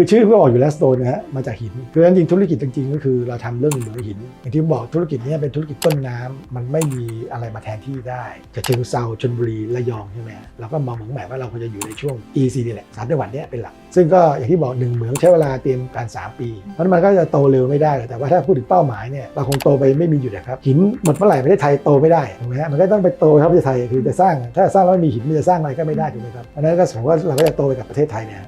คือชื่อก็บอกอยู่แล้วสโตนนะฮะมาจากหินคือจริงธุรกิจจริงๆ ก็คือเราทำเรื่องเหมือหิน อย่างที่บอกธุรกิจนี้เป็นธุรกิจต้นน้ำมันไม่มีอะไรมาแทนที่ได้จะเชิงเซาชนบุรีระยองใช่ไหมเราก็มองเหมืองใหม่ว่าเราควรจะอยู่ในช่วง EC นี่แหละสามจังหวัดเนี้ยเป็นหลัก ซึ่งก็อย่างที่บอกหนึ่งเหมืองใช้เวลาเตรียมการ 3 ปีเพราะมันก็จะโตเร็วไม่ได้แต่ว่าถ้าพูดถึงเป้าหมายเนี่ยเราคงโตไปไม่มีหยุดนะครับหินหมดเมื่อไหร่ประเทศไทยโตไม่ได้ถูกไหมฮะมันก็ต้องไปโตครับประเทศไทยคือจะสร้างถ้าสร้างแล้วไม่มีหินมันจะสร้างอะไรก็ไม่ได้ถูกไหมครับเพราะฉะนั้นก็ผมว่าเราก็จะโตไปกับประเทศไทยเนี่ย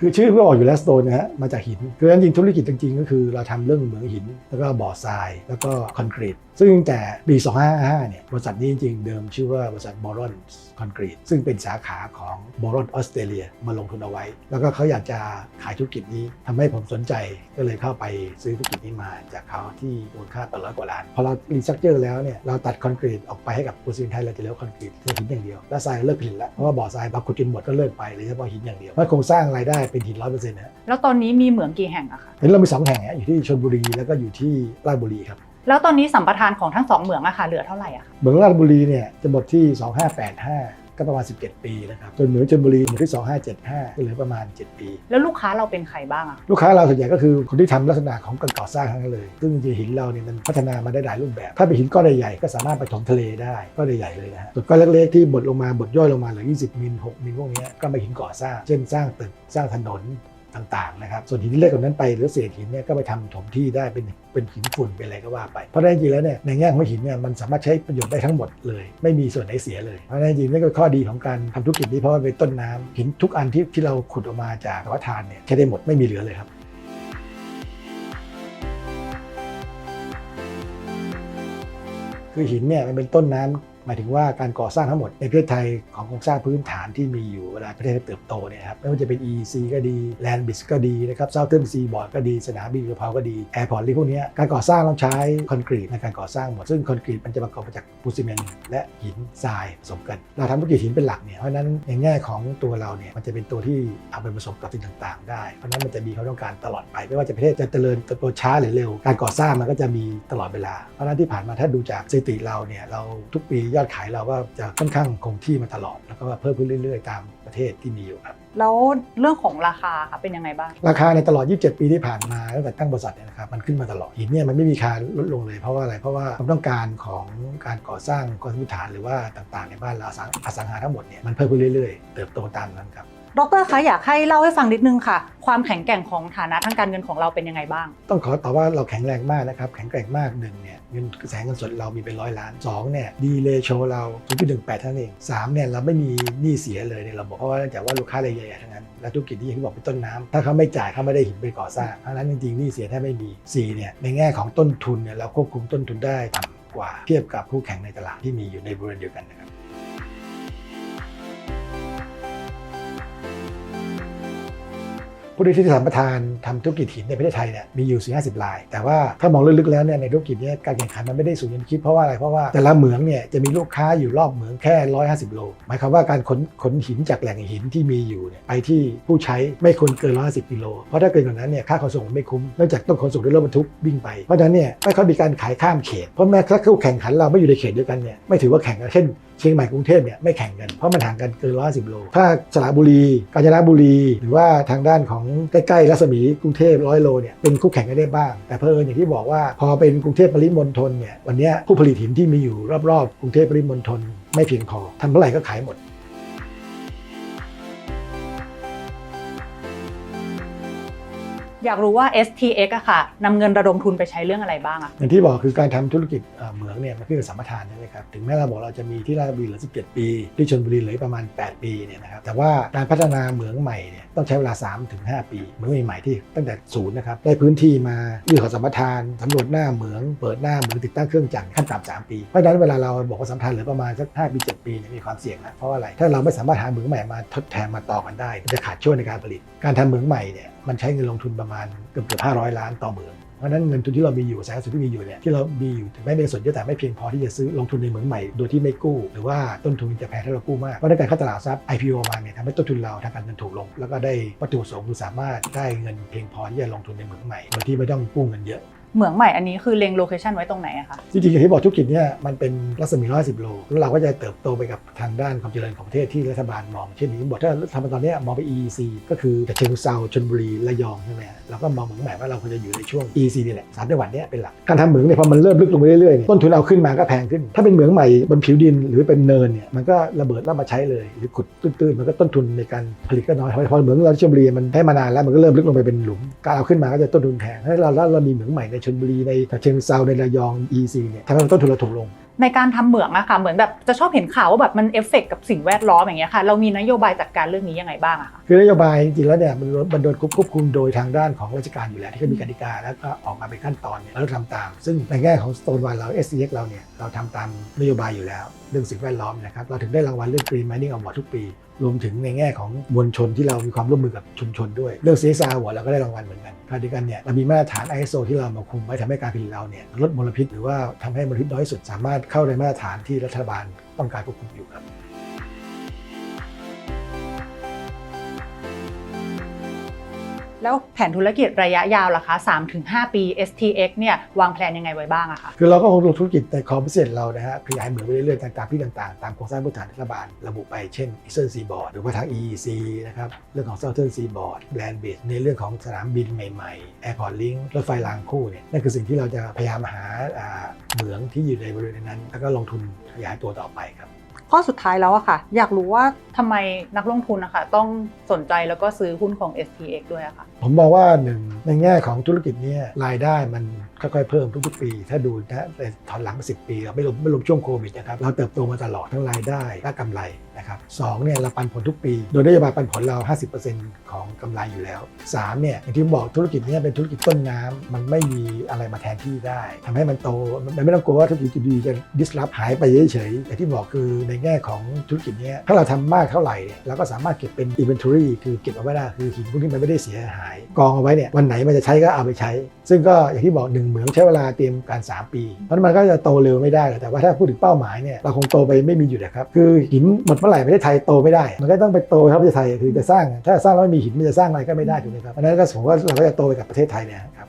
คือชื่อก็บอกอยู่แล้วสโตนนะฮะมาจากหินคือจริงธุรกิจจริงๆ ก็คือเราทำเรื่องเหมืองหิน แล้วก็บ่อทราย แล้วก็คอนกรีต ซึ่งแต่ปี 2555 เนี่ยบริษัทนี้จริงๆ เดิมชื่อว่าบริษัทบอรอนคอนกรีตซึ่งเป็นสาขาของบอรอนออสเตรเลียมาลงทุนเอาไว้ แล้วก็เขาอยากจะขายธุรกิจนี้ทำให้ผมสนใจก็เลยเข้าไปซื้อธุรกิจนี้มาจากเขาที่มูลค่าแปดร้อยกว่าล้านพอเรารีสตรัคเจอร์แล้วเนี่ยเราตัดคอนกรีตออกไปให้กับปูซินไทยเราจะเหลือคอนกรีตคือหินอย่างเดียวแล้วทรายเลิกผลิตแล้วเพราะว่าบ่อทรายบางขุดจนหมดก็เลิกไปเลยเฉพาะหินอย่างเดียวเพราะโครงสร้างรายได้เป็นหินร้อยเปอร์เซ็นต์นะแล้วตอนนี้มีเหมืองกี่แห่งอะคะเห็นเรามีสองแห่งอะอยู่ที่ชลบุรีแล้วก็อยู่ที่ราชบุรีครับ แล้วตอนนี้สัมปทานของทั้งสองเหมืองอะค่ะเหลือเท่าไหร่อะคะเหมืองราชบุรีเนี่ยจะหมดที่ 2585 ก็ประมาณ 17 ปีนะครับส่วนเหมืองชลบุรีหมดที่ 2575ก็เหลือประมาณ 7 ปี แล้วลูกค้าเราเป็นใครบ้างอะลูกค้าเราส่วนใหญ่ก็คือคนที่ทำลักษณะของการก่อสร้างทั้งนั้นเลย ซึ่งจริงๆหินเราเนี่ยมันพัฒนามาได้หลายรูปแบบ ถ้าเป็นหินก้อนใหญ่ๆก็สามารถไปถมทะเลได้ก้อนใหญ่ๆเลยนะฮะส่วนก้อนเล็กๆที่บดลงมาบดย่อยลงมาเหลือ 20 มิล 6 มิลพวกเนี้ยก็เป็นหินก่อสร้าง เช่นสร้างตึกสร้างถนน ต่างๆนะครับ ส่วนหินที่เล็กกว่านั้นไปหรือเศษหินเนี่ยก็ไปทำถมที่ได้เป็นเป็นหินฝุ่นเป็นอะไรก็ว่าไป เพราะฉะนั้นจริงแล้วเนี่ยในแง่ของหินเนี่ยมันสามารถใช้ประโยชน์ได้ทั้งหมดเลย ไม่มีส่วนไหนเสียเลย เพราะฉะนั้นจริงนี่ก็ข้อดีของการทำธุรกิจนี้เพราะว่าเป็นต้นน้ำหินทุกอันที่ที่เราขุดออกมาจากวัฏทานเนี่ยใช้ได้หมดไม่มีเหลือเลยครับคือหินเนี่ยมันเป็นต้นน้ำ หมายถึงว่าการก่อสร้างทั้งหมดในประเทศไทยของโครงสร้างพื้นฐานที่มีอยู่เวลาประเทศเติบโตเนี่ยครับไม่ว่าจะเป็น EEC ก็ดี Land b i z ก็ดีนะครับ Southern Seaboard ก็ดี สนามบินกระเพราก็ดี Airport ที่พวกนี้การก่อสร้างต้องใช้คอนกรีตในการก่อสร้างหมด ซึ่งคอนกรีตมันจะประกอบมาจากปูนซีเมนต์และหินทรายผสมกัน เราทำธุรกิจหินเป็นหลักเนี่ยเพราะนั้นในแง่ของตัวเราเนี่ยมันจะเป็นตัวที่เอาไปผสมกับสิ่งต่าง ๆ ได้เพราะนั้นมันจะมีความต้องการตลอดไป ไม่ว่าจะประเทศจะเจริญเติบโตช้าหรือเร็ว การก่อสร้างมันก็จะมีตลอดเวลาเพราะนั้นที่ผ่านมาถ้าดูจากสถิติเราเนี่ยเราทุกปียอดขายเราก็จะค่อนข้างคงที่มาตลอด แล้วก็เพิ่มขึ้นเรื่อย ๆ ตามประเทศที่มีอยู่ครับ แล้วเรื่องของราคาค่ะเป็นยังไงบ้าง ราคาในตลอด 27 ปีที่ผ่านมาตั้งแต่ตั้งบริษัทเนี่ยนะครับมันขึ้นมาตลอดหินเนี่ยมันไม่มีการลดลงเลยเพราะว่าอะไรเพราะว่าความต้องการของการก่อสร้างกรมฐานหรือว่าต่างๆ ในบ้านเราอสังอสังหาทั้งหมดเนี่ยมันเพิ่มขึ้นเรื่อย ๆ เติบโตตามนั้นครับ ดรคะอยากให้เล่าให้ฟังนิดนึงค่ะ ความแข็งแกร่งของฐานะทางการเงินของเราเป็นยังไงบ้าง ต้องขอตอบว่าเราแข็งแรงมากนะครับ แข็งแกร่งมากหนึ่งเนี่ยเงินกระแสเงินสดเรามีเป็นร้อยล้านสองเนี่ยดีเลโชเรา0.18เท่านั้นเองสามเนี่ยเราไม่มีหนี้เสียเลยในระบบเพราะว่าเนื่องจากว่าลูกค้ารายใหญ่ๆทั้งนั้นและธุรกิจที่อย่างที่บอกเป็นต้นน้ำถ้าเขาไม่จ่ายเขาไม่ได้หินไปก่อสร้างเพราะฉะนั้นจริงๆหนี้เสียแทบไม่มีสี่เนี่ยในแง่ของต้นทุนเนี่ยเราควบคุมต้นทุนได้ต่ำกว่าเทียบกับคู่แข่งในตลาดที่มีอยู่ในบริเวณเดียวกันนะครับ ผู้ที่สัมปทานทำธุรกิจหินในประเทศไทยเนี่ยมีอยู่4 50ราย แต่ว่าถ้ามองลึกๆแล้วเนี่ยในธุรกิจเนี้การแข่งขันมันไม่ได้สูงอย่างคิดเพราะว่าอะไรเพราะว่าแต่ละเหมืองเนี่ยจะมีลูกค้าอยู่รอบเหมืองแค่ 150 โล หมายความว่าการขนขนหินจากแหล่งหินที่มีอยู่เนี่ยไปที่ผู้ใช้ไม่ควรเกิน 150กิโล เพราะถ้าเกินกว่านั้นเนี่ยค่าขนส่งไม่คุ้มเนื่องจากต้องขนส่งด้วยรถบรรทุกวิ่งไปเพราะฉะนั้นเนี่ยไม่ค่อยมีการขายข้ามเขตเพราะแม้ถ้าคู่แข่งขันเราไม่อยู่ในเขตเดียวกันเนี่ยไม่ถือว่าแข่งกันเช่น ชียงใหม่กรุงเทพเนี่ยไม่แข่งกัน เพราะมันห่างกันเกินร้อยสิบโล ถ้าสระบุรี กาญจนบุรี หรือว่าทางด้านของใกล้ๆรัศมีกรุงเทพร้อยโลเนี่ยเป็นคู่แข่งกันได้บ้าง แต่เพอเอิญอย่างที่บอกว่าพอเป็นกรุงเทพปริมณฑลเนี่ยวันนี้ผู้ผลิตหินที่มีอยู่รอบๆกรุงเทพปริมณฑลไม่เพียงพอทำเท่าไหร่ก็ขายหมด อยากรู้ว่า STX อะค่ะนำเงินระดมทุนไปใช้เรื่องอะไรบ้างอะอย่างที่บอกคือการทำธุรกิจเหมืองเนี่ยมันคือสัมปทานใช่ไหมครับถึงแม้เราบอกเราจะมีที่ราชบุรีเหลือ 17 ปี ที่ชลบุรีเหลือประมาณ 8 ปีเนี่ยนะครับแต่ว่าการพัฒนาเหมืองใหม่เนี่ยต้องใช้เวลา 3-5 ปีเหมืองใหม่ๆที่ตั้งแต่ศูนย์นะครับได้พื้นที่มายื่นขอสัมปทานสำรวจหน้าเหมือง เปิดหน้าเหมืองติดตั้งเครื่องจักรขั้นต่ำ3ปีเพราะฉะนั้นเวลาเราบอกว่าสัมปทานเหลือประมาณสัก5ปี7 ปีมีความเสี่ยงนะเพราะว่าอะไร ถ้าเราไม่สามารถหาเหมืองใหม่มาทดแทนมาต่อกันได้มันจะขาดช่วงในการผลิต การทำเหมืองใหม่เนี่ยมันใช้เงินลงทุนประมาณเกือบเกือบ500ล้านต่อเหมืองเพราะนั้นเงินทุนที่เรามีอยู่แสนสุดที่มีอยู่เนี่ยที่เรามีอยู่ถึงแม้เป็นส่วนเยอะแต่ไม่เพียงพอที่จะซื้อลงทุนในเหมืองใหม่โดยที่ไม่กู้ หรือว่าต้นทุนจะแพงถ้าเรากู้มากเพราะในการเข้าตลาดทรัพย์ IPO มาเนี่ยทำให้ต้นทุนเราทางการเงินถูกลง แล้วก็ได้วัตถุประสงค์คือสามารถได้เงินเพียงพอที่จะลงทุนในเหมืองใหม่โดยที่ไม่ต้องกู้เงินเยอะ เหมืองใหม่อันนี้คือเล็งโลเคชันไว้ตรงไหนอะคะ จริงๆอย่างที่บอกธุรกิจเนี่ยมันเป็นรัศมี 110 โลแล้วเราก็จะเติบโตไปกับทางด้านความเจริญของประเทศที่รัฐบาลมองเช่นนี้บอกถ้าทำตอนเนี้ยมองไป EEC ก็คือจากเชียงเซาชลบุรีระยองใช่ไหมเราก็มองเหมือนแบบว่าเราควรจะอยู่ในช่วง EEC นี่แหละสามจังหวัดเนี้ยเป็นหลักการทำเหมืองเนี่ยพอมันเริ่มลึกลงไปเรื่อยๆเนี่ยต้นทุนเอาขึ้นมาก็แพงขึ้น ถ้าเป็นเหมืองใหม่บนผิวดินหรือเป็นเนินเนี่ยมันก็ระเบิดแล้วมาใช้เลยหรือขุดตื้นๆมันก็ต้นทุนในการผลิตก็น้อยพอเหมืองเราชลบุรีมันให้มานานแล้วมันก็เริ่มลึกลงไปเป็นหลุมการเอาขึ้นมาก็จะต้นทุนแพงถ้าเราเรามีเหมืองใหม่ในชลบุรีในเชียงเซาในระยอง EEC เนี่ยทำให้ต้นทุนเราถูกลง ในการทำเหมืองอะค่ะเหมือนแบบจะชอบเห็นข่าวว่าแบบมันเอฟเฟกต์กับสิ่งแวดล้อมอย่างเงี้ยค่ะเรามีนโยบายจัดการเรื่องนี้ยังไงบ้างอะคะคือนโยบายจริงๆแล้วเนี่ยมันมันโดนควบคุมโดยทางด้านของราชการอยู่แล้วที่เขามีกติกาแล้วก็ออกมาเป็นขั้นตอนเนี่ยแล้วเราทำตาม ซึ่งในแง่ของ Stone One เรา s c x เราเนี่ยเราทำตามนโยบายอยู่แล้ว เรื่องสิ่งแวดล้อมนะครับเราถึงได้รางวัลเรื่อง Green Mining Award ทุกปีรวมถึงในแง่ของมวลชนที่เรามีความร่วมมือกับชุมชนด้วย เรื่อง CSR Award เราก็ได้รางวัลเหมือนกันขณะเดียวกันเนี่ยเรามีมาตรฐาน ISO ที่เรามาคุมไว้ทำให้การผลิตเราเนี่ยลดมลพิษหรือว่าทำให้มลพิษน้อยที่สุดสามารถเข้าในมาตรฐานที่รัฐบาลต้องการควบคุมอยู่ครับ แล้วแผนธุรกิจระยะยาวล่ะคะ 3-5 ปี STX เนี่ยวางแผนยังไงไว้บ้างอะคะคือเราก็คงลงธุรกิจในคอมพิเศษเรานะฮะขยายเหมือนไปเรื่อยๆต่างๆที่ต่างๆ ตามโครงสร้างพื้นฐานรัฐบาลระบุไปเช่น Eastern Seaboard หรือว่าทาง EEC นะครับเรื่องของ Southern Seaboard Land Base ในเรื่องของสนามบินใหม่ๆ Airport Link รถไฟรางคู่เนี่ยนั่นคือสิ่งที่เราจะพยายามหาอ่าเหมืองที่อยู่ในบริเวณนั้น แล้วก็ลงทุนขยายตัวต่อไปครับ ข้อสุดท้ายแล้วอะค่ะ อยากรู้ว่าทำไมนักลงทุนนะคะต้องสนใจแล้วก็ซื้อหุ้นของ STX ด้วยอะค่ะ ผมมองว่าหนึ่งในแง่ของธุรกิจนี้รายได้มันค่อยๆเพิ่มทุกๆปี ถ้าดูนะแต่ถอนหลังมาสิปีไม่รวมไม่รวมช่วงโควิดนะครับเราเติบโตมาตลอดทั้งรายได้และกำไรนะครับสองเนี่ยเราปันผลทุกปี โดยนโยบายปันผลเรา 50%ของกำไรอยู่แล้วสามเนี่ยอย่างที่ผมบอกธุรกิจนี้เป็นธุรกิจต้นน้ำมันไม่มีอะไรมาแทนที่ได้ทำให้มันโตมันไม่ต้องกลัวว่าธุรกิจดีจะ disrupt หายไปเฉยๆแต่ที่บอกคือในแง่ของธุรกิจนี้ถ้าเราทำมากเท่าไหร่เนี่ยเราก็สามารถเก็บเป็น inventory คือเก็บเอาไว้ได้คือหินพวกนี้มันไม่ได้เสียหาย กองเอาไว้เนี่ยวันไหนมันจะใช้ก็เอาไปใช้ ซึ่งก็อย่างที่บอกหนึ่งเหมืองใช้เวลาเตรียมการ 3 ปีเพราะนั้นมันก็จะโตเร็วไม่ได้หรอกแต่ว่าถ้าพูดถึงเป้าหมายเนี่ยเราคงโตไปไม่มีหยุดนะครับคือหินหมดเมื่อไหร่ประเทศไทยโตไม่ได้ มันก็ต้องไปโตครับประเทศไทยคือจะสร้าง ถ้าสร้างแล้วไม่มีหินมันจะสร้างอะไรก็ไม่ได้ถูกไหมครับเพราะนั้นก็ผมมติว่าเราก็จะโตไปกับประเทศไทยเนี่ยครับ